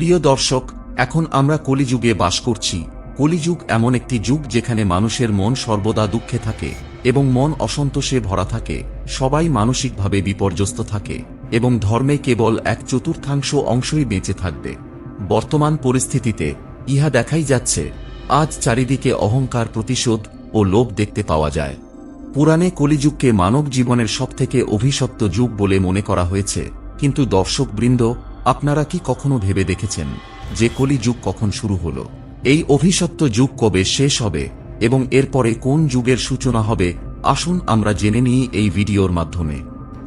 প্রিয় দর্শক, এখন আমরা কলিযুগে বাস করছি। কলিযুগ এমন একটি যুগ যেখানে মানুষের মন সর্বদা দুঃখে থাকে এবং মন অসন্তোষে ভরা থাকে। সবাই মানসিকভাবে বিপর্যস্ত থাকে এবং ধর্মে কেবল এক চতুর্থাংশ অংশই বেঁচে থাকবে। বর্তমান পরিস্থিতিতে ইহা দেখাই যাচ্ছে, আজ চারিদিকে অহংকার প্রতিশোধ ও লোভ দেখতে পাওয়া যায়। পুরাণে কলিযুগকে মানব জীবনের সবথেকে অভিশপ্ত যুগ বলে মনে করা হয়েছে, কিন্তু দর্শকবৃন্দ আপনারা কি কখনো ভেবে দেখেছেন যে কলিযুগ কখন শুরু হল? এই অভিশপ্ত যুগ কবে শেষ হবে? এবং এরপরে কোন যুগের সূচনা হবে? আসুন আমরা জেনে নিই এই ভিডিওর মাধ্যমে।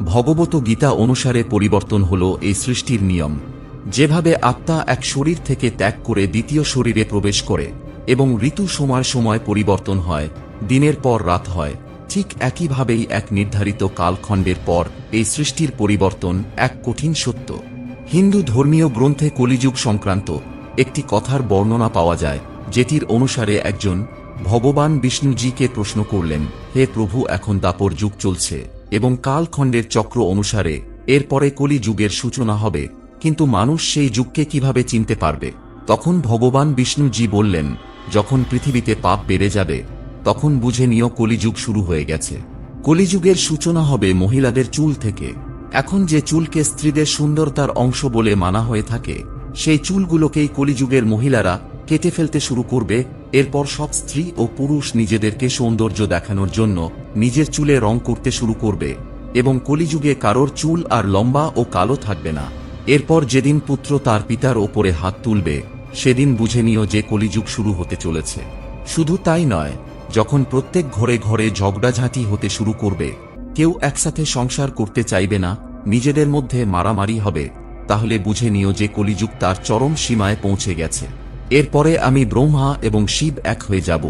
ভগবত গীতা অনুসারে পরিবর্তন হল এই সৃষ্টির নিয়ম। যেভাবে আত্মা এক শরীর থেকে ত্যাগ করে দ্বিতীয় শরীরে প্রবেশ করে এবং ঋতু সময় সময় পরিবর্তন হয়, দিনের পর রাত হয়, ঠিক একইভাবেই এক নির্ধারিত কালখণ্ডের পর এই সৃষ্টির পরিবর্তন এক কঠিন সত্য। হিন্দু ধর্মীয় গ্রন্থে কলিযুগ সংক্রান্ত একটি কথার বর্ণনা পাওয়া যায়, যেটির অনুসারে একজন ভগবান বিষ্ণুজিকে প্রশ্ন করলেন, হে প্রভু, এখন দাপর যুগ চলছে এবং কালখণ্ডের চক্র অনুসারে এরপরে কলি যুগের সূচনা হবে, কিন্তু মানুষ সেই যুগকে কীভাবে চিনতে পারবে? তখন ভগবান বিষ্ণুজি বললেন, যখন পৃথিবীতে পাপ বেড়ে যাবে, তখন বুঝে নিও কলিযুগ শুরু হয়ে গেছে। কলিযুগের সূচনা হবে মহিলাদের চুল থেকে। এখন যে চুলকে স্ত্রীদের সুন্দরতার অংশ বলে মানা হয়ে থাকে, সেই চুলগুলোকেই কলিযুগের মহিলারা কেটে ফেলতে শুরু করবে, এরপর সব স্ত্রী ও পুরুষ নিজেদেরকে সৌন্দর্য দেখানোর জন্য নিজের চুলে রং করতে শুরু করবে এবং কলিযুগে কারোর চুল আর লম্বা ও কালো থাকবে না। এরপর যেদিন পুত্র তার পিতার ওপরে হাত তুলবে, সেদিন বুঝে নিও যে কলিযুগ শুরু হতে চলেছে। শুধু তাই নয়, যখন প্রত্যেক ঘরে ঘরে ঝগড়াঝাঁটি হতে শুরু করবে কেউ একসাথে সংসার করতে চাইবে না, নিজেদের মধ্যে মারামারি হবে, তাহলে বুঝে নিও যে কলিযুগ তার চরম সীমায় পৌঁছে গেছে। এরপরে আমি ব্রহ্মা এবং শিব এক হয়ে যাব,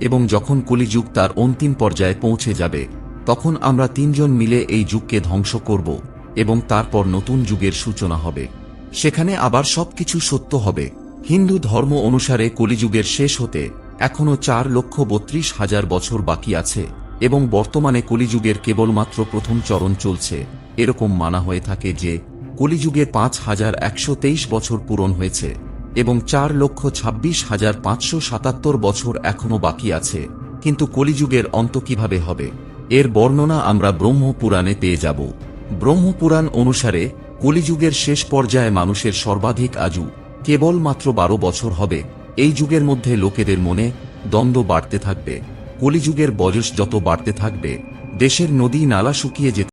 এবং যখন কলিযুগ তার অন্তিম পর্যায়ে পৌঁছে যাবে, তখন আমরা তিনজন মিলে এই যুগকে ধ্বংস করব, এবং তারপর নতুন যুগের সূচনা হবে। সেখানে আবার সবকিছু সত্য হবে। হিন্দু ধর্ম অনুসারে কলিযুগের শেষ হতে এখনও চার লক্ষ বত্রিশ হাজার বছর বাকি আছে। এবং বর্তমানে কলিযুগের কেবলমাত্র প্রথম চরণ চলছে। এরকম মানা হয়ে থাকে যে, কলিযুগে পাঁচ হাজার একশো তেইশ বছর পূরণ হয়েছে এবং চার লক্ষ ছাব্বিশ হাজার পাঁচশো সাতাত্তর বছর এখনও বাকি আছে। কিন্তু কলিযুগের অন্ত কীভাবে হবে? এর বর্ণনা আমরা ব্রহ্মপুরাণে পেয়ে যাব। ব্রহ্মপুরাণ অনুসারে, কলিযুগের শেষ পর্যায়ে মানুষের সর্বাধিক আজু কেবলমাত্র বারো বছর হবে। এই যুগের মধ্যে লোকেদের মনে দ্বন্দ্ব বাড়তে থাকবে। কলিযুগের বয়স যত বাড়তে থাকবে দেশের নদী নালা শুকিয়ে যেতে